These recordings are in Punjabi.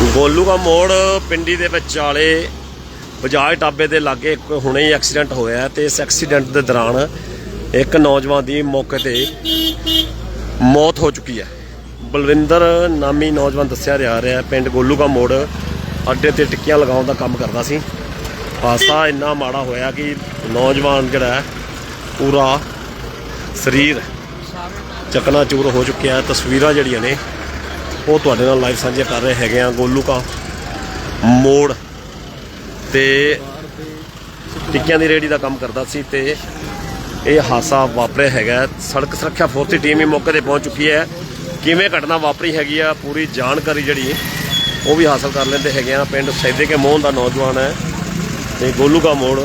ਗੋਲੂ ਦਾ ਮੋੜ ਪਿੰਡੀ ਦੇ ਵਿਚਾਲੇ ਬਜਾਜ ਟਾਬੇ ਦੇ ਲਾਗੇ ਇੱਕ ਹੁਣੇ ਹੀ ਐਕਸੀਡੈਂਟ ਹੋਇਆ ਹੈ ਤੇ ਇਸ ਐਕਸੀਡੈਂਟ ਦੇ ਦੌਰਾਨ ਇੱਕ ਨੌਜਵਾਨ ਦੀ ਮੌਕੇ ਤੇ ਮੌਤ ਹੋ ਚੁੱਕੀ ਹੈ। ਬਲਵਿੰਦਰ ਨਾਮੀ ਨੌਜਵਾਨ ਦੱਸਿਆ ਜਾ ਰਿਹਾ ਪਿੰਡ ਗੋਲੂ ਦਾ ਮੋੜ ਅੱਡੇ ਤੇ ਟਿੱਕੀਆਂ ਲਗਾਉਣ ਦਾ ਕੰਮ ਕਰਦਾ ਸੀ। ਹਾਦਸਾ ਇੰਨਾ ਮਾੜਾ ਹੋਇਆ ਕਿ ਨੌਜਵਾਨ ਜਿਹੜਾ ਪੂਰਾ ਸਰੀਰ ਚਕਨਾਚੂਰ ਹੋ ਚੁੱਕਿਆ ਤਸਵੀਰਾਂ ਜਿਹੜੀਆਂ ਨੇ ਉਹ ਤੁਹਾਡੇ ਨਾਲ ਲਾਈਵ ਸਾਂਝੇ ਕਰ ਰਹੇ ਹੈਗੇ ਆ ਗੋਲੂ ਕਾ ਮੋੜ ਤੇ ਟਿੱਕਿਆਂ ਦੀ ਰੇੜੀ ਦਾ ਕੰਮ ਕਰਦਾ ਸੀ ਤੇ ਇਹ ਹਾਦਸਾ ਵਾਪਰਿਆ ਹੈਗਾ ਸੜਕ ਸੁਰੱਖਿਆ ਫੋਰਸ ਦੀ ਟੀਮ ਵੀ ਮੌਕੇ ਤੇ ਪਹੁੰਚ ਚੁੱਕੀ ਹੈ। ਕਿਵੇਂ ਘਟਨਾ ਵਾਪਰੀ ਹੈਗੀ ਆ, ਪੂਰੀ ਜਾਣਕਾਰੀ ਜਿਹੜੀ ਉਹ ਵੀ ਹਾਸਲ ਕਰ ਲੈਂਦੇ ਹੈਗੇ ਆ। ਪਿੰਡ ਸੈਦੇ ਕੇ ਮੋਹਨ ਦਾ ਨੌਜਵਾਨ ਹੈ ਤੇ ਗੋਲੂ ਕਾ ਮੋੜ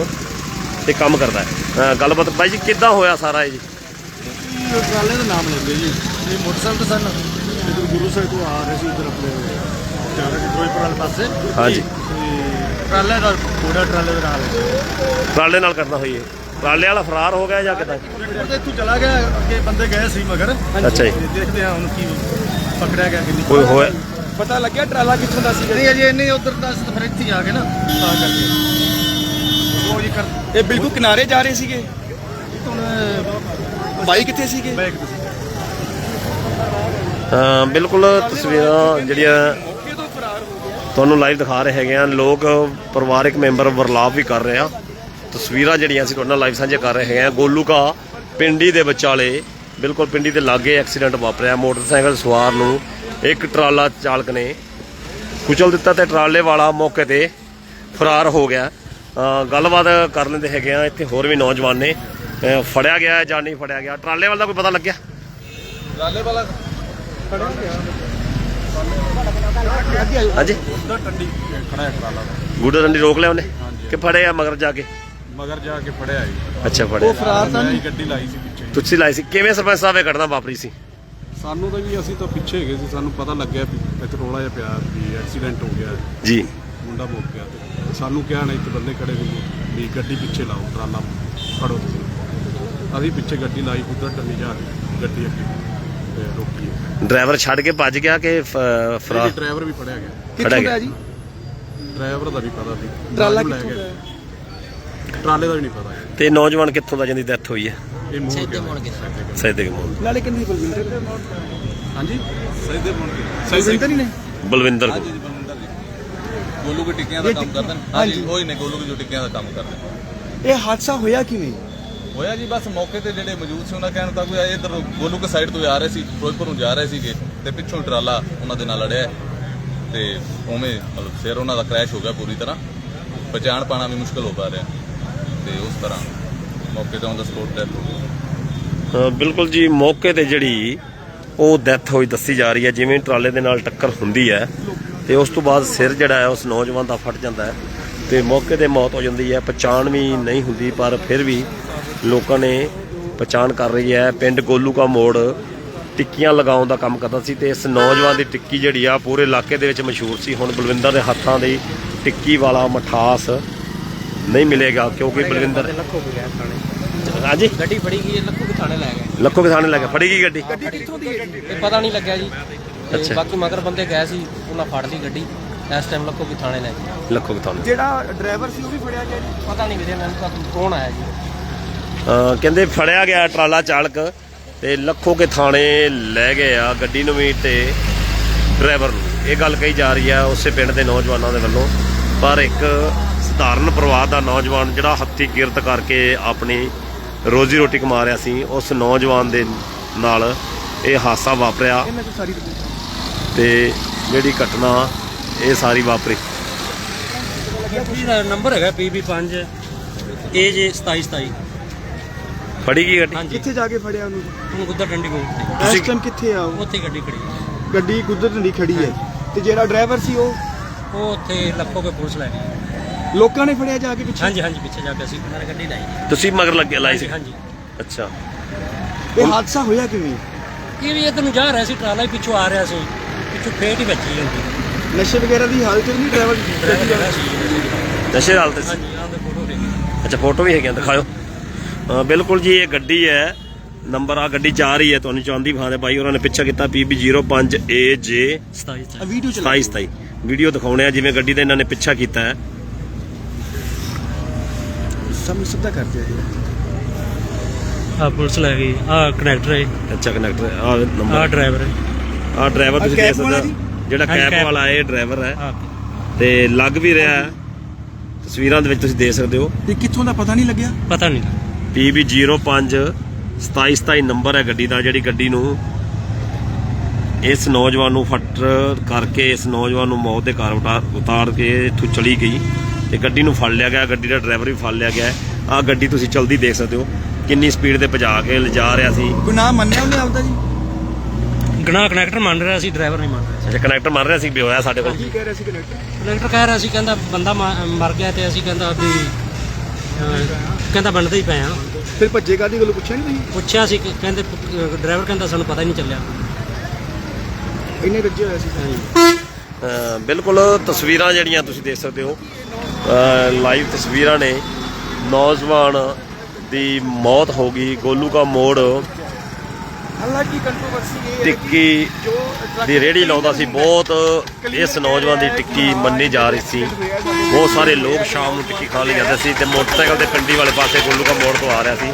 ਤੇ ਕੰਮ ਕਰਦਾ ਹੈ। ਗੱਲਬਾਤ, ਬਾਈ ਜੀ, ਕਿੱਦਾਂ ਹੋਇਆ ਸਾਰਾ ਇਹ ਜੀ? ਟਰਾਲੇ ਦਾ ਨਾਮ ਲੈਂਦੇ ਜੀ। ਇਹ ਮੋਟਰਸਾਈਕਲ ਤੇ ਸਨ। ਇਧਰ ਗੁਰੂ ਸਾਹਿਬ ਤੋਂ ਆ ਰਹੇ ਸੀ ਇਧਰ ਆਪਣੇ ਜਾ ਰਹੇ ਸੀ ਫਿਰੋਜ਼ਪੁਰ ਵਾਲੇ ਪਾਸੇ ਹਾਂਜੀ। ਤੇ ਟਰਾਲੇ ਦਾ ਪੂਰਾ ਟਰਾਲੇ ਦਾ ਨਾਲ ਟਰਾਲੇ ਨਾਲ ਕਰਨਾ ਹੋਈ ਹੈ ਟਰਾਲੇ ਵਾਲਾ ਫਰਾਰ ਹੋ ਗਿਆ ਜਾਂ ਕਿਦਾਂ? ਉਹਦੇ ਇੱਥੋਂ ਚਲਾ ਗਿਆ ਅੱਗੇ ਬੰਦੇ ਗਏ ਸੀ ਮਗਰ। ਅੱਛਾ ਜੀ। ਤੇ ਦੇਖਦੇ ਆ ਹੁਣ ਕੀ ਪਕੜਿਆ ਗਿਆ ਕਿ ਨਹੀਂ ਕੋਈ ਹੋਇਆ? ਪਤਾ ਲੱਗਿਆ ਟਰਾਲਾ ਕਿੱਥੋਂ ਦਾ ਸੀ? ਨਹੀਂ ਅਜੇ ਨਹੀਂ ਉਧਰ ਦਾ ਅਸੀਂ ਤਾਂ ਫਿਰ ਇੱਥੇ ਹੀ ਆ ਗਏ ਨਾ ਤਾਂ ਕਰਕੇ। ਉਹ ਜੀ ਕਰ ਇਹ ਬਿਲਕੁਲ ਕਿਨਾਰੇ ਜਾ ਰਹੇ ਸੀਗੇ। ਹੁਣ ਬਾਈ ਕਿੱਥੇ ਸੀਗੇ? ਬਿਲਕੁਲ ਤਸਵੀਰਾਂ ਜਿਹੜੀਆਂ ਤੁਹਾਨੂੰ ਲਾਈਵ ਦਿਖਾ ਰਹੇ ਹੈਗੇ ਆ। ਲੋਕ, ਪਰਿਵਾਰਕ ਮੈਂਬਰ ਵਰਲਾਪ ਵੀ ਕਰ ਰਹੇ ਆ। ਤਸਵੀਰਾਂ ਜਿਹੜੀਆਂ ਅਸੀਂ ਤੁਹਾਡੇ ਨਾਲ ਲਾਈਵ ਸਾਂਝੇ ਕਰ ਰਹੇ ਹੈਗੇ ਆ। ਗੋਲੂ ਕਾ ਪਿੰਡੀ ਦੇ ਵਿਚਾਲੇ, ਬਿਲਕੁਲ ਪਿੰਡੀ ਦੇ ਲਾਗੇ ਐਕਸੀਡੈਂਟ ਵਾਪਰਿਆ। ਮੋਟਰਸਾਈਕਲ ਸਵਾਰ ਨੂੰ ਇੱਕ ਟਰਾਲਾ ਚਾਲਕ ਨੇ ਕੁਚਲ ਦਿੱਤਾ ਤੇ ਟਰਾਲੇ ਵਾਲਾ ਮੌਕੇ ਤੇ ਫਰਾਰ ਹੋ ਗਿਆ। ਗੱਲਬਾਤ ਕਰ ਲੈਂਦੇ ਹੈਗੇ ਆ। ਇੱਥੇ ਹੋਰ ਵੀ ਨੌਜਵਾਨ ਨੇ। ਫੜਿਆ ਗਿਆ ਜਾਂ ਨਹੀਂ ਫੜਿਆ ਗਿਆ? ਟਰਾਲੇ ਵਾਲਾ ਕੋਈ ਪਤਾ ਲੱਗਿਆ? ਟਰਾਲੇ ਵਾਲਾ ਹਾਂਜੀ। ਉਧਰ ਟੰਡੀ ਖੜਾ ਹੈ ਟਰਾਲਾ ਦਾ ਗੂੜਾ ਡੰਡੀ ਰੋਕ ਲਿਆ ਉਹਨੇ? ਕਿ ਫੜਿਆ ਮਗਰ ਜਾ ਕੇ? ਮਗਰ ਜਾ ਕੇ ਫੜਿਆ ਜੀ। ਅੱਛਾ ਫੜਿਆ। ਫਰਾਰ ਤਾਂ ਨਹੀਂ? ਗੱਡੀ ਲਾਈ ਸੀ ਪਿੱਛੇ ਤੁਸੀਂ ਲਾਈ ਸੀ। ਕਿਵੇਂ ਸਰਪੰਚ ਸਾਹਿਬ ਇਹ ਘਟਨਾ ਵਾਪਰੀ ਸੀ? ਸਾਨੂੰ ਤਾਂ ਵੀ ਅਸੀਂ ਤਾਂ ਪਿੱਛੇ ਹੈਗੇ ਸੀ। ਸਾਨੂੰ ਪਤਾ ਲੱਗਿਆ ਵੀ ਇੱਥੇ ਰੋਲਾ ਜਿਹਾ ਪਿਆ ਵੀ ਐਕਸੀਡੈਂਟ ਹੋ ਗਿਆ। ਜੀ। ਮੁੰਡਾ ਮੁੱਕ ਗਿਆ ਤੇ ਸਾਨੂੰ ਕਿਹਾ ਨਾ ਇੱਥੇ ਬੰਦੇ ਖੜੇ ਸੀ ਵੀ ਗੱਡੀ ਪਿੱਛੇ ਲਾਓ ਟਰਾਲਾ ਫੜੋ। ਤੁਸੀਂ ਅਸੀਂ ਪਿੱਛੇ ਗੱਡੀ ਲਾਈ ਉਧਰ ਟੰਨੀ ਜਾ ਕੇ ਗੱਡੀ ਅੱਗੇ। ਤੇ ਰੋਕੀ ਡਰਾਈਵਰ ਛੱਡ ਕੇ ਭੱਜ ਗਿਆ ਕਿ ਫ- ਫਰਾਰ ਡਰਾਈਵਰ ਵੀ ਫੜਿਆ ਗਿਆ। ਕਿੱਥੋਂ ਗਿਆ। ਦਾ ਜੀ? ਡਰਾਈਵਰ ਦਾ ਨਹੀਂ ਪਤਾ ਸੀ। ਟਰਾਲਾ ਲੈ ਕਿੱਥੋਂ। ਦਾ ਟਰਾਲੇ ਦਾ ਵੀ ਨਹੀਂ ਪਤਾ। ਤੇ ਨੌਜਵਾਨ ਕਿੱਥੋਂ ਦਾ ਜਿਹਦੀ ਡੈਥ ਹੋਈ ਹੈ? ਇਹ ਮੂੰਹ ਕੇ ਮੋਹਨ ਨਾਲੇ ਕਿੰਨੀ ਬਲਵਿੰਦਰ ਹਾਂਜੀ? ਸਹੀ ਦੇ ਮੁੰਡੇ ਬਲਵਿੰਦਰ ਹੀ ਨੇ? ਬਲਵਿੰਦਰ ਕੋ ਗੋਲੂ ਕੀ ਟਿੱਕਿਆਂ ਦਾ ਕੰਮ ਕਰਦੇ ਨੇ। ਹਾਂਜੀ। ਉਹੀ ਨੇ ਗੋਲੂ ਕੀ ਜੋ ਟਿੱਕਿਆਂ ਦਾ ਕੰਮ ਕਰਦੇ ਨੇ। ਇਹ ਹਾਦਸਾ ਹੋਇਆ ਕਿਵੇਂ? ਹੋਇਆ ਜੀ, ਬਸ ਮੌਕੇ ਤੇ ਜਿਹੜੇ ਮੌਜੂਦ ਸੀ, ਉਹਨਾਂ ਕਹਿਣ ਤੱਕ ਵੀ ਇਧਰ ਗੋਲੂ ਸਾਈਡ ਤੋਂ ਆ ਰਹੇ ਸੀ, ਫਿਰੋਜ਼ਪੁਰ ਨੂੰ ਜਾ ਰਹੇ ਸੀਗੇ ਤੇ ਪਿੱਛੋਂ ਟਰਾਲਾ ਉਹਨਾਂ ਦੇ ਨਾਲ ਅੜਿਆ ਤੇ ਉਵੇਂ ਮਤਲਬ ਸਿਰ ਉਹਨਾਂ ਦਾ ਕ੍ਰੈਸ਼ ਹੋ ਗਿਆ ਪੂਰੀ ਤਰ੍ਹਾਂ। ਪਛਾਣ ਪਾਣਾ ਵੀ ਮੁਸ਼ਕਲ ਹੋ ਪਾ ਰਿਹਾ ਤੇ ਉਸ ਤਰ੍ਹਾਂ ਮੌਕੇ ਤੇ ਉਹਦਾ ਸਪੋਰਟ ਡੈਥ ਹੋ ਗਈ। ਬਿਲਕੁਲ ਜੀ, ਮੌਕੇ ਤੇ ਜਿਹੜੀ ਉਹ ਡੈਥ ਹੋਈ ਦੱਸੀ ਜਾ ਰਹੀ ਹੈ, ਜਿਵੇਂ ਟਰਾਲੇ ਦੇ ਨਾਲ ਟੱਕਰ ਹੁੰਦੀ ਹੈ ਤੇ ਉਸ ਤੋਂ ਬਾਅਦ ਸਿਰ ਜਿਹੜਾ ਹੈ, ਉਸ ਨੌਜਵਾਨ ਦਾ ਫਟ ਜਾਂਦਾ ਹੈ ਤੇ ਮੌਕੇ ਤੇ ਮੌਤ ਹੋ ਜਾਂਦੀ ਹੈ। ਪਛਾਣ ਵੀ ਨਹੀਂ ਹੁੰਦੀ, ਪਰ ਫਿਰ ਵੀ ਲੋਕਾਂ ਨੇ ਪਛਾਣ ਕਰ ਰਹੀ ਹੈ। ਪਿੰਡ ਗੋਲੂ ਕਾ ਮੋੜ ਟਿੱਕੀਆਂ ਲਗਾਉਣ ਦਾ ਕੰਮ ਕਰਦਾ ਸੀ ਤੇ ਇਸ ਨੌਜਵਾਨ ਦੀ ਟਿੱਕੀ ਜਿਹੜੀ ਆ ਪੂਰੇ ਇਲਾਕੇ ਦੇ ਵਿੱਚ ਮਸ਼ਹੂਰ ਸੀ। ਹੁਣ ਬਲਵਿੰਦਰ ਦੇ ਹੱਥਾਂ ਦੀ ਟਿੱਕੀ ਵਾਲਾ ਮਠਾਸ ਨਹੀਂ ਮਿਲੇਗਾ ਕਿਉਂਕਿ ਬਲਵਿੰਦਰ ਲੱਖੋ ਗਿਆ ਥਾਣੇ। ਹਾਂਜੀ? ਗੱਡੀ ਫੜੀ ਗਈ ਹੈ, ਲੱਖੋ ਵੀ ਥਾਣੇ ਲੈ ਗਏ। ਲੱਖੋ ਕਿਸਾਨੇ ਲੱਗਾ ਫੜੀ ਗਈ ਗੱਡੀ? ਇਹ ਪਤਾ ਨਹੀਂ ਲੱਗਿਆ ਜੀ। ਅੱਛਾ। ਬਾਕੀ ਮਗਰ ਬੰਦੇ ਗਏ ਸੀ ਉਹਨਾਂ ਫੜ ਲਈ ਗੱਡੀ। ਇਸ ਟਾਈਮ ਲੱਖੋ ਵੀ ਥਾਣੇ ਲੈ ਗਏ। ਲੱਖੋ ਕਿਸਾਨੇ ਜਿਹੜਾ ਡਰਾਈਵਰ ਸੀ ਉਹ ਵੀ ਫੜਿਆ ਗਿਆ ਜੀ? ਪਤਾ ਨਹੀਂ ਵੀਰੇ ਮੈਨੂੰ ਤਾਂ ਕੌਣ ਆਇਆ ਜੀ? ਅਹ ਕਹਿੰਦੇ ਫੜਿਆ ਗਿਆ ਟਰਾਲਾ ਚਾਲਕ ਤੇ ਲੱਖੋ ਕੇ ਥਾਣੇ ਲੈ ਗਏ ਆ ਗੱਡੀ ਨੂੰ ਵੀ ਤੇ ਡਰਾਈਵਰ ਨੂੰ। ਇਹ ਗੱਲ ਕਹੀ ਜਾ ਰਹੀ ਹੈ ਉਸੇ ਪਿੰਡ ਦੇ ਨੌਜਵਾਨਾਂ ਦੇ ਵੱਲੋਂ। ਪਰ ਇੱਕ ਸਧਾਰਨ ਪਰਿਵਾਰ ਦਾ ਨੌਜਵਾਨ ਜਿਹੜਾ ਹੱਥੀ ਕਿਰਤ ਕਰਕੇ ਆਪਣੀ ਰੋਜ਼ੀ ਰੋਟੀ ਕਮਾ ਰਿਹਾ ਸੀ, ਉਸ ਨੌਜਵਾਨ ਦੇ ਨਾਲ ਇਹ ਹਾਦਸਾ ਵਾਪਰਿਆ। ਤੇ ਜਿਹੜੀ ਘਟਨਾ ਇਹ ਸਾਰੀ ਵਾਪਰੀ। ਗੱਡੀ ਦਾ ਨੰਬਰ ਹੈਗਾ PB5 ਏਜ 2727 ਫੜੀ ਗਈ ਗੱਡੀ? ਹਾਂਜੀ। ਕਿੱਥੇ ਜਾ ਕੇ ਫੜਿਆ ਉਹਨੂੰ? ਹੁਣ ਗੁੱਦਰ ਡੰਡੀ ਕੋਲ ਤੇ ਇਸ ਟਾਈਮ ਕਿੱਥੇ ਆ ਉਹ? ਉੱਥੇ ਗੱਡੀ ਖੜੀ ਹੈ। ਗੱਡੀ ਗੁੱਦਰ ਢੰਡੀ ਖੜੀ ਹੈ। ਤੇ ਜਿਹੜਾ ਡਰਾਈਵਰ ਸੀ ਉਹ? ਉਹ ਉੱਥੇ ਲੱਖੋ ਕੇ ਪੁਲਿਸ ਲੈ ਗਈ। ਲੋਕਾਂ ਨੇ ਫੜਿਆ ਜਾ ਕੇ ਪਿੱਛੇ? ਹਾਂਜੀ ਹਾਂਜੀ ਪਿੱਛੇ ਜਾ ਕੇ ਅਸੀਂ ਉਹਨਾਂ ਨੇ ਗੱਡੀ ਲਾਈ ਜੀ ਤੁਸੀਂ ਮਗਰ ਲੱਗੇ ਲਾਈ ਸੀ? ਹਾਂਜੀ ਅੱਛਾ। ਇਹ ਹਾਦਸਾ ਹੋਇਆ ਕਿਵੇਂ? ਇਹ ਵੀ ਇਧਰ ਨੂੰ ਜਾ ਰਿਹਾ ਸੀ ਟਰਾਲਾ ਹੀ ਪਿੱਛੋਂ ਆ ਰਿਹਾ ਸੀ। ਪਿੱਛੋਂ ਫੇਟ ਹੀ ਵੱਜੀ ਹੁੰਦੀ ਨਸ਼ੇ ਵਗੈਰਾ ਦੀ ਹਾਲਤ ਨਹੀਂ ਡਰਾਈਵਰ ਨਸ਼ੇ ਹਾਲਤ ਸੀ? ਹਾਂਜੀ ਆਹ ਦੇ ਫੋਟੋ ਦੇਖੀ। ਅੱਛਾ ਫੋਟੋ ਵੀ ਹੈਗੀਆਂ ਦਿਖਾਓ। ਬਿਲਕੁਲ ਜੀ ਇਹ ਗੱਡੀ ਹੈ। ਨੰਬਰ ਆ ਗੱਡੀ ਜਾ ਰਹੀ ਹੈ ਤੁਹਾਨੂੰ ਚਾਹੁੰਦੀ ਭਾਂ ਦੇ ਬਾਈ ਉਹਨਾਂ ਨੇ ਪਿੱਛਾ ਕੀਤਾ PB05AJ 27 ਆ ਵੀਡੀਓ ਚਲਾ 27 27 ਵੀਡੀਓ ਦਿਖਾਉਣੇ ਆ ਜਿਵੇਂ ਗੱਡੀ ਦਾ ਇਹਨਾਂ ਨੇ ਪਿੱਛਾ ਕੀਤਾ ਹੈ। ਸਭ ਸਿੱਧਾ ਕਰਦੇ ਆ ਜੀ। ਆ ਪੁਲਿਸ ਲੈ ਗਈ ਆ ਕਨੈਕਟਰ ਹੈ ਅੱਛਾ ਕਨੈਕਟਰ ਆ ਆ ਨੰਬਰ। ਡਰਾਈਵਰ ਹੈ। ਆ ਡਰਾਈਵਰ ਤੁਸੀਂ ਦੇਖ ਸਕਦੇ ਜਿਹੜਾ। ਵਾਲਾ ਇਹ ਡਰਾਈਵਰ ਹੈ। ਤੇ ਲੱਗ ਵੀ ਰਿਹਾ ਹੈ। ਤਸਵੀਰਾਂ ਦੇ ਵਿੱਚ ਤੁਸੀਂ ਦੇਖ ਸਕਦੇ ਹੋ। ਤੇ ਕਿੱਥੋਂ ਦਾ ਪਤਾ ਨਹੀਂ ਲੱਗਿਆ? ਪਤਾ ਨਹੀਂ। PB05 2727 ਨੰਬਰ ਹੈ ਗੱਡੀ ਦਾ ਜਿਹੜੀ ਗੱਡੀ ਨੂੰ ਇਸ ਨੌਜਵਾਨ ਨੂੰ ਫੱਟਰ ਕਰਕੇ ਇਸ ਨੌਜਵਾਨ ਨੂੰ ਮੌਤ ਦੇ ਘਰ ਉਤਾਰ ਕੇ ਇੱਥੋਂ ਚਲੀ ਗਈ ਤੇ ਗੱਡੀ ਨੂੰ ਫੜ ਲਿਆ ਗਿਆ ਗੱਡੀ ਦਾ ਡਰਾਈਵਰ ਵੀ ਫੜ ਲਿਆ ਗਿਆ ਆ ਗੱਡੀ ਤੁਸੀਂ ਚਲਦੀ ਦੇਖ ਸਕਦੇ ਹੋ ਕਿੰਨੀ ਸਪੀਡ ਤੇ ਭਜਾ ਕੇ ਲਿਜਾ ਰਿਹਾ ਸੀ। ਗੁਨਾਹ ਮੰਨਿਆ ਉਹਨੇ ਆਪਦਾ ਜੀ? ਗਣਾ ਕਨੈਕਟਰ ਮੰਨ ਰਿਹਾ ਸੀ ਡਰਾਈਵਰ ਨਹੀਂ ਮੰਨ ਰਿਹਾ ਅੱਛਾ ਕਨੈਕਟਰ ਮਾਰ ਰਿਹਾ ਸੀ ਵੀ ਹੋਇਆ ਸਾਡੇ ਕੋਲ? ਕੀ ਕਹਿ ਰਿਹਾ ਸੀ ਕਨੈਕਟਰ ਕਨੈਕਟਰ ਕਹਿ ਰਿਹਾ ਸੀ ਕਹਿੰਦਾ ਬੰਦਾ ਮਰ ਗਿਆ ਤੇ ਅਸੀਂ ਕਹਿੰਦਾ ਵੀ ਕਹਿੰਦਾ ਬਣਦੇ ਹੀ ਪਏ ਆ। ਫਿਰ ਭੱਜੇ ਕਾਦੀ ਗੱਲ ਪੁੱਛਿਆ ਨਹੀਂ ਤੁਸੀਂ? ਪੁੱਛਿਆ ਸੀ ਕਿ- ਕਹਿੰਦੇ ਡਰਾਈਵਰ ਕਹਿੰਦਾ ਸਾਨੂੰ ਪਤਾ ਹੀ ਨਹੀਂ ਚੱਲਿਆ। ਇੰਨੇ ਰੱਜੇ ਹੋਇਆ ਸੀ। ਅ, ਬਿਲਕੁਲ ਤਸਵੀਰਾਂ ਜਿਹੜੀਆਂ ਤੁਸੀਂ ਦੇਖ ਸਕਦੇ ਹੋ ਲਾਈਵ ਤਸਵੀਰਾਂ ਨੇ। ਨੌਜਵਾਨ ਦੀ ਮੌਤ ਹੋ ਗਈ ਗੋਲੂ ਕਾ ਮੋੜ ਹਾਲਾਂਕਿ ਕੰਟਰੋਵਰਸੀ ਇਹ ਹੈ ਟਿੱਕੀ ਜੋ ਦੀ ਰੇੜੀ ਲਾਉਂਦਾ ਸੀ ਬਹੁਤ ਇਸ ਨੌਜਵਾਨ ਦੀ ਟਿੱਕੀ ਮੰਨੀ ਜਾ ਰਹੀ ਸੀ। ਬਹੁਤ ਸਾਰੇ ਲੋਕ ਸ਼ਾਮ ਨੂੰ ਟਿੱਕੀ ਖਾਣ ਲਈ ਜਾਂਦੇ ਸੀ ਤੇ ਮੋਟਰਸਾਈਕਲ ਤੇ ਪਿੰਡੀ ਵਾਲੇ ਪਾਸੇ ਗੋਲੂ ਕਾ ਮੋੜ ਤੋਂ ਆ ਰਿਹਾ ਸੀ।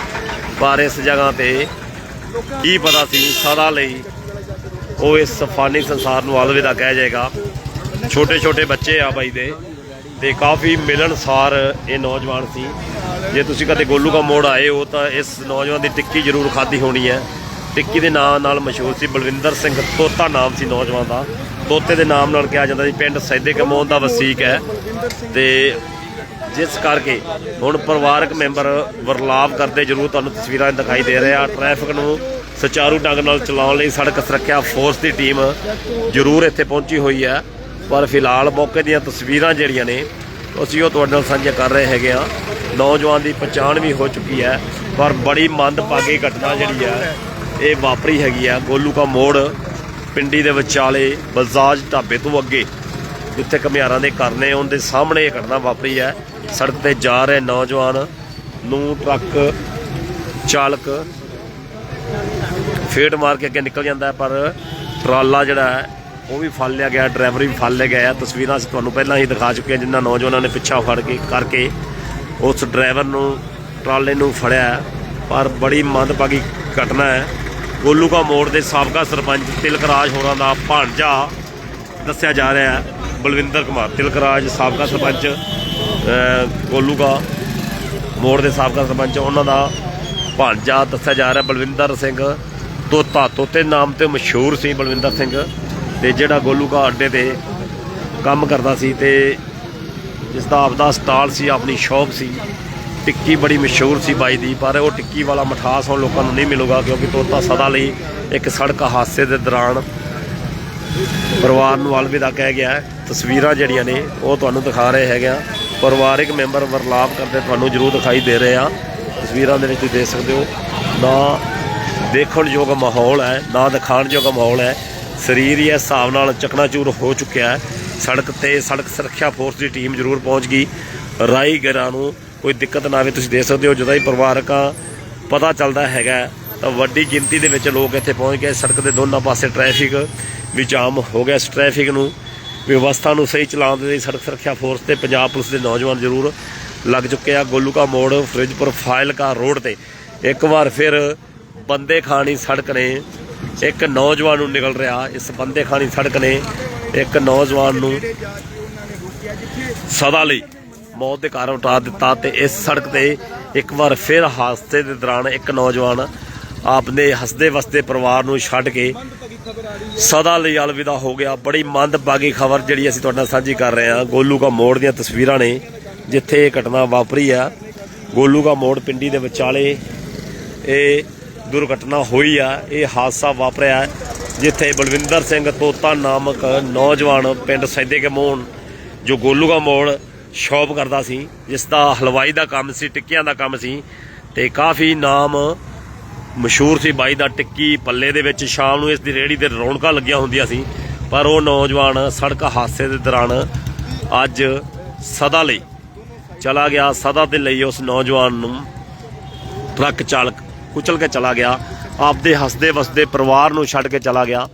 ਪਰ ਇਸ ਜਗ੍ਹਾ ਤੇ ਕੀ ਪਤਾ ਸੀ ਸਦਾ ਲਈ ਉਹ ਇਸ ਫਾਨੀ ਸੰਸਾਰ ਨੂੰ ਅਲਵਿਦਾ ਕਹਿ ਜਾਏਗਾ। ਛੋਟੇ ਛੋਟੇ ਬੱਚੇ ਆ ਬਾਈ ਦੇ ਤੇ ਕਾਫੀ ਮਿਲਣਸਾਰ ਇਹ ਨੌਜਵਾਨ ਸੀ। ਜੇ ਤੁਸੀਂ ਕਦੇ ਗੋਲੂ ਕਾ ਮੋੜ ਆਏ ਹੋ ਤਾਂ ਇਸ ਨੌਜਵਾਨ ਦੀ ਟਿੱਕੀ ਜ਼ਰੂਰ ਖਾਧੀ ਹੋਣੀ ਹੈ। ਟਿੱਕੀ ਦੇ ਨਾਮ ਨਾਲ ਮਸ਼ਹੂਰ ਸੀ ਬਲਵਿੰਦਰ ਸਿੰਘ ਤੋਤਾ ਨਾਮ ਸੀ ਨੌਜਵਾਨ ਦਾ। ਤੋਤੇ ਦੇ ਨਾਮ ਨਾਲ ਕਿਹਾ ਜਾਂਦਾ ਸੀ, ਪਿੰਡ ਸੈਦੇ ਕਮੋਨ ਦਾ ਵਸੀਕ ਹੈ। ਤੇ ਜਿਸ ਕਰਕੇ ਹੁਣ ਪਰਿਵਾਰਕ ਮੈਂਬਰ ਵਰਲਾਪ ਕਰਦੇ ਜ਼ਰੂਰ ਤੁਹਾਨੂੰ ਤਸਵੀਰਾਂ ਦਿਖਾਈ ਦੇ ਰਹੇ ਆ। ਟ੍ਰੈਫਿਕ ਨੂੰ ਸੁਚਾਰੂ ਢੰਗ ਨਾਲ ਚਲਾਉਣ ਲਈ ਸੜਕ ਸੁਰੱਖਿਆ ਫੋਰਸ ਦੀ ਟੀਮ ਜ਼ਰੂਰ ਇੱਥੇ ਪਹੁੰਚੀ ਹੋਈ ਹੈ। ਪਰ ਫਿਲਹਾਲ ਮੌਕੇ ਦੀਆਂ ਤਸਵੀਰਾਂ ਜਿਹੜੀਆਂ ਨੇ, ਅਸੀਂ ਉਹ ਤੁਹਾਡੇ ਨਾਲ ਸਾਂਝੀਆਂ ਕਰ ਰਹੇ ਹੈਗੇ ਆ ਨੌਜਵਾਨ ਦੀ ਪਛਾਣ ਵੀ ਹੋ ਚੁੱਕੀ ਹੈ, ਪਰ ਬੜੀ ਮੰਦਭਾਗੀ ਘਟਨਾ ਜਿਹੜੀ ਹੈ ਇਹ ਵਾਪਰੀ ਹੈਗੀ ਆ ਗੋਲੂ ਕਾ ਮੋੜ, ਪਿੰਡੀ ਦੇ ਵਿਚਾਲੇ ਬਜਾਜ ਢਾਬੇ ਤੋਂ ਅੱਗੇ। ਜਿੱਥੇ ਘਮਿਆਰਾਂ ਦੇ ਘਰ ਨੇ, ਉਹਦੇ ਸਾਹਮਣੇ ਇਹ ਘਟਨਾ ਵਾਪਰੀ ਹੈ। ਸੜਕ ਤੇ ਜਾ ਰਹੇ ਨੌਜਵਾਨ ਨੂੰ ਟਰੱਕ ਚਾਲਕ ਫੇਟ ਮਾਰ ਕੇ ਅੱਗੇ ਨਿਕਲ ਜਾਂਦਾ ਪਰ ਟਰਾਲਾ ਜਿਹੜਾ ਹੈ, ਉਹ ਵੀ ਫੜ ਲਿਆ ਗਿਆ, ਡਰਾਈਵਰ ਵੀ ਫੜ ਲਿਆ ਗਿਆ ਹੈ। ਤਸਵੀਰਾਂ ਅਸੀਂ ਤੁਹਾਨੂੰ ਪਹਿਲਾਂ ਹੀ ਦਿਖਾ ਚੁੱਕੇ ਹਾਂ ਜਿਨ੍ਹਾਂ ਨੌਜਵਾਨਾਂ ਨੇ ਪਿੱਛਾ ਫੜ ਕੇ ਕਰਕੇ ਉਸ ਡਰਾਈਵਰ ਨੂੰ, ਟਰਾਲੇ ਨੂੰ ਫੜਿਆ ਪਰ ਬੜੀ ਮੰਦਭਾਗੀ ਘਟਨਾ ਹੈ। ਗੋਲੂਕਾ ਮੋੜ ਦੇ ਸਾਬਕਾ ਸਰਪੰਚ ਤਿਲਕਰਾਜ ਹੋਰਾਂ ਦਾ ਭਾਣਜਾ ਦੱਸਿਆ ਜਾ ਰਿਹਾ ਹੈ। ਬਲਵਿੰਦਰ ਕੁਮਾਰ ਤਿਲਕਰਾਜ ਸਾਬਕਾ ਸਰਪੰਚ ਗੋਲੂਕਾ ਮੋੜ ਦੇ ਸਾਬਕਾ ਸਰਪੰਚ, ਉਹਨਾਂ ਦਾ ਭਾਣਜਾ ਦੱਸਿਆ ਜਾ ਰਿਹਾ। ਬਲਵਿੰਦਰ ਸਿੰਘ ਤੋਤਾ, ਤੋਤੇ ਨਾਮ ਤੇ ਮਸ਼ਹੂਰ ਸੀ ਬਲਵਿੰਦਰ ਸਿੰਘ ਤੇ ਜਿਹੜਾ ਗੋਲੂਕਾ ਅੱਡੇ ਤੇ ਕੰਮ ਕਰਦਾ ਸੀ ਤੇ ਜਿਸ ਦਾ ਆਪਦਾ ਸਟਾਲ ਸੀ, ਆਪਣੀ ਸ਼ੌਪ ਸੀ। ਟਿੱਕੀ ਬੜੀ ਮਸ਼ਹੂਰ ਸੀ ਬਾਈ ਦੀ, ਪਰ ਉਹ ਟਿੱਕੀ ਵਾਲਾ ਮਠਾਸ ਹੁਣ ਲੋਕਾਂ ਨੂੰ ਨਹੀਂ ਮਿਲੂਗਾ ਕਿਉਂਕਿ ਤੋਤਾ ਸਦਾ ਲਈ ਇੱਕ ਸੜਕ ਹਾਦਸੇ ਦੇ ਦੌਰਾਨ ਪਰਿਵਾਰ ਨੂੰ ਅਲਵਿਦਾ ਕਹਿ ਗਿਆ ਤਸਵੀਰਾਂ ਜਿਹੜੀਆਂ ਨੇ, ਉਹ ਤੁਹਾਨੂੰ ਦਿਖਾ ਰਹੇ ਹੈਗੇ ਆ ਪਰਿਵਾਰਿਕ ਮੈਂਬਰ ਵਰਲਾਪ ਕਰਦੇ ਤੁਹਾਨੂੰ ਜ਼ਰੂਰ ਦਿਖਾਈ ਦੇ ਰਹੇ ਆ ਤਸਵੀਰਾਂ ਦੇ ਵਿੱਚ ਤੁਸੀਂ ਦੇਖ ਸਕਦੇ ਹੋ, ਨਾ ਦੇਖਣਯੋਗ ਮਾਹੌਲ ਹੈ, ਨਾ ਦਿਖਾਣ ਯੋਗ ਮਾਹੌਲ ਹੈ। ਸਰੀਰ ਹੀ ਇਸ ਹਿਸਾਬ ਨਾਲ ਚਕਨਾਚੂਰ ਹੋ ਚੁੱਕਿਆ ਹੈ। ਸੜਕ ਤੇ ਸੜਕ ਸੁਰੱਖਿਆ ਫੋਰਸ ਦੀ ਟੀਮ ਜ਼ਰੂਰ ਪਹੁੰਚ ਗਈ। ਰਾਈਗਰਾਂ ਨੂੰ ਕੋਈ ਦਿੱਕਤ ਨਾ ਆਵੇ, ਤੁਸੀਂ ਦੇਖ ਸਕਦੇ ਹੋ, ਜਦੋਂ ਹੀ ਪਰਿਵਾਰਕਾਂ ਪਤਾ ਚੱਲਦਾ ਹੈਗਾ, ਤਾਂ ਵੱਡੀ ਗਿਣਤੀ ਦੇ ਵਿੱਚ ਲੋਕ ਇੱਥੇ ਪਹੁੰਚ ਗਏ। ਸੜਕ ਦੇ ਦੋਨਾਂ ਪਾਸੇ ਟ੍ਰੈਫਿਕ ਵੀ ਜਾਮ ਹੋ ਗਿਆ। ਇਸ ਟ੍ਰੈਫਿਕ ਨੂੰ ਵਿਵਸਥਾ ਨੂੰ ਸਹੀ ਚਲਾਉਣ ਦੇ ਲਈ ਸੜਕ ਸੁਰੱਖਿਆ ਫੋਰਸ ਤੇ ਪੰਜਾਬ ਪੁਲਿਸ ਦੇ ਨੌਜਵਾਨ ਜ਼ਰੂਰ ਲੱਗ ਚੁੱਕੇ ਆ। ਗੋਲੂਕਾ ਮੋੜ, ਫਰਿਜ਼ਪੁਰ ਫਾਇਲਕਾ ਰੋਡ ਤੇ ਇੱਕ ਵਾਰ ਫਿਰ ਬੰਦੇ ਖਾਣੀ ਸੜਕ ਨੇ ਇੱਕ ਨੌਜਵਾਨ ਨੂੰ ਨਿਕਲ ਰਿਹਾ। ਇਸ ਬੰਦੇ ਖਾਣੀ ਸੜਕ ਨੇ ਇੱਕ ਨੌਜਵਾਨ ਨੂੰ ਸਦਾ ਲਈ ਮੌਤ ਦੇ ਕਾਰਨ ਉਤਾਰ ਦਿੱਤਾ ਤੇ ਇਸ ਸੜਕ ਤੇ ਇੱਕ ਵਾਰ ਫਿਰ ਹਾਦਸੇ ਦੇ ਦੌਰਾਨ ਇੱਕ ਨੌਜਵਾਨ ਆਪਦੇ ਹੱਸਦੇ ਵਸਦੇ ਪਰਿਵਾਰ ਨੂੰ ਛੱਡ ਕੇ ਸਦਾ ਲਈ ਅਲਵਿਦਾ ਹੋ ਗਿਆ। ਬੜੀ ਮੰਦਭਾਗੀ ਖਬਰ ਜਿਹੜੀ ਅਸੀਂ ਤੁਹਾਡੇ ਨਾਲ ਸਾਂਝੀ ਕਰ ਰਹੇ ਹਾਂ। ਗੋਲੂ ਕਾ ਮੋੜ ਦੀਆਂ ਤਸਵੀਰਾਂ ਨੇ ਜਿੱਥੇ ਇਹ ਘਟਨਾ ਵਾਪਰੀ ਆ। ਗੋਲੂ ਕਾ ਮੋੜ ਪਿੰਡੀ ਦੇ ਵਿਚਾਲੇ ਇਹ ਦੁਰਘਟਨਾ ਹੋਈ ਆ। ਇਹ ਹਾਦਸਾ ਵਾਪਰਿਆ ਜਿੱਥੇ ਬਲਵਿੰਦਰ ਸਿੰਘ ਤੋਤਾ ਨਾਮਕ ਨੌਜਵਾਨ ਪਿੰਡ ਸੈਦੇ ਕੇ ਮੋਹਨ, ਜੋ ਗੋਲੂ ਕਾ ਮੋੜ ਸ਼ੌਪ ਕਰਦਾ ਸੀ, ਜਿਸ ਦਾ ਹਲਵਾਈ ਦਾ ਕੰਮ ਸੀ, ਟਿੱਕੀਆਂ ਦਾ ਕੰਮ ਸੀ, ਤੇ ਕਾਫੀ ਨਾਮ ਮਸ਼ਹੂਰ ਸੀ ਬਾਈ ਦਾ ਟਿੱਕੀ ਪੱਲੇ ਦੇ ਵਿੱਚ। ਸ਼ਾਮ ਨੂੰ ਇਸ ਦੀ ਰੇੜੀ ਤੇ ਰੌਣਕਾਂ ਲੱਗੀਆਂ ਹੁੰਦੀਆਂ ਸੀ, ਪਰ ਉਹ ਨੌਜਵਾਨ ਸੜਕ ਹਾਦਸੇ ਦੇ ਦੌਰਾਨ ਅੱਜ ਸਦਾ ਲਈ ਚਲਾ ਗਿਆ। ਸਦਾ ਦੇ ਲਈ ਉਸ ਨੌਜਵਾਨ ਨੂੰ ਟਰੱਕ ਚਾਲਕ ਕੁਚਲ ਕੇ ਚਲਾ ਗਿਆ। ਆਪਦੇ ਹੱਸਦੇ ਵਸਦੇ ਪਰਿਵਾਰ ਨੂੰ ਛੱਡ ਕੇ ਚਲਾ ਗਿਆ।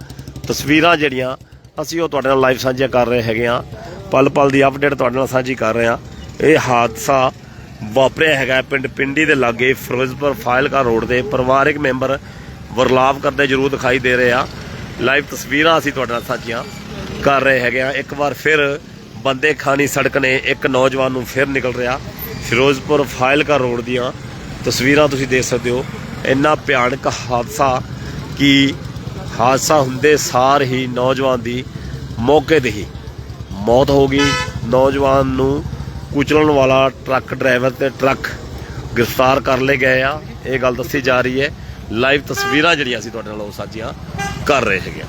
ਤਸਵੀਰਾਂ ਜਿਹੜੀਆਂ ਅਸੀਂ ਉਹ ਤੁਹਾਡੇ ਨਾਲ ਲਾਈਵ ਸਾਂਝੀਆਂ ਕਰ ਰਹੇ ਹੈਗੇ ਆ ਪਲ ਪਲ ਦੀ ਅਪਡੇਟ ਤੁਹਾਡੇ ਨਾਲ ਸਾਂਝੀ ਕਰ ਰਹੇ। ਹਾਂ ਇਹ ਹਾਦਸਾ ਵਾਪਰਿਆ ਹੈਗਾ ਪਿੰਡ ਪਿੰਡੀ ਦੇ ਲਾਗੇ ਫਿਰੋਜ਼ਪੁਰ ਫਾਇਲਕਾ ਰੋਡ ਤੇ। ਪਰਿਵਾਰਕ ਮੈਂਬਰ ਵਰਲਾਪ ਕਰਦੇ ਜ਼ਰੂਰ ਦਿਖਾਈ ਦੇ ਰਹੇ ਆ। ਲਾਈਵ ਤਸਵੀਰਾਂ ਅਸੀਂ ਤੁਹਾਡੇ ਨਾਲ ਸਾਂਝੀਆਂ ਕਰ ਰਹੇ ਹੈਗੇ ਆ। ਇੱਕ ਵਾਰ ਫਿਰ ਬੰਦੇ ਖਾਨੀ ਸੜਕ ਨੇ ਇੱਕ ਨੌਜਵਾਨ ਨੂੰ ਫਿਰ ਨਿਕਲ ਰਿਹਾ। ਫਿਰੋਜ਼ਪੁਰ ਫਾਇਲਕਾ ਰੋਡ ਦੀਆਂ ਤਸਵੀਰਾਂ ਤੁਸੀਂ ਦੇਖ ਸਕਦੇ ਹੋ। ਇੰਨਾ ਭਿਆਨਕ ਹਾਦਸਾ ਕਿ ਹਾਦਸਾ ਹੁੰਦੇ ਸਾਰ ਹੀ ਨੌਜਵਾਨ ਦੀ ਮੌਕੇ ਤੇ ਹੀ ਮੌਤ ਹੋ ਗਈ। ਨੌਜਵਾਨ ਨੂੰ ਕੁਚਲਣ ਵਾਲਾ ਟਰੱਕ ਡਰਾਈਵਰ ਤੇ ਟਰੱਕ ਗ੍ਰਿਫਤਾਰ ਕਰ ਲਏ ਗਏ ਆ। ਇਹ ਗੱਲ ਦੱਸੀ ਜਾ ਰਹੀ ਹੈ। ਲਾਈਵ ਤਸਵੀਰਾਂ ਜਿਹੜੀਆਂ ਅਸੀਂ ਤੁਹਾਡੇ ਨਾਲ ਉਹ ਸਾਂਝੀਆਂ ਕਰ ਰਹੇ ਹੈਗੇ ਆ।